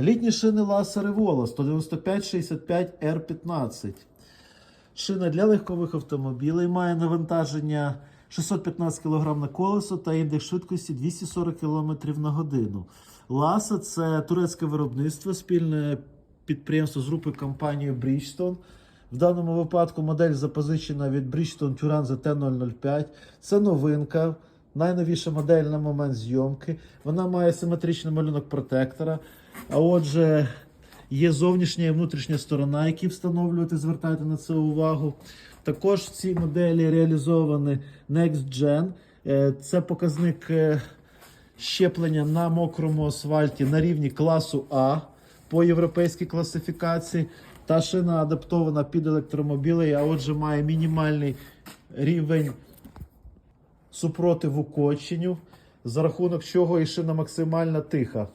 Літні шини Ласари Вола 195-65 R15. Шина для легкових автомобілей має навантаження 615 кг на колесо та індекс швидкості 240 км на годину. Ласа це турецьке виробництво, спільне підприємство з групою компанією Bridgestone. В даному випадку модель запозичена від Bridgestone Turanza T005. Це новинка, найновіша модель на момент зйомки. Вона має симетричний малюнок протектора. А отже, є зовнішня і внутрішня сторона, які встановлювати, звертайте на це увагу. Також ці моделі реалізовані Next Gen. Е, Це показник е, щеплення на мокрому асфальті на рівні класу А по європейській класифікації. Та шина адаптована під електромобілі, а отже, має мінімальний рівень супротиву Коченю, за рахунок чого і шина максимально тиха.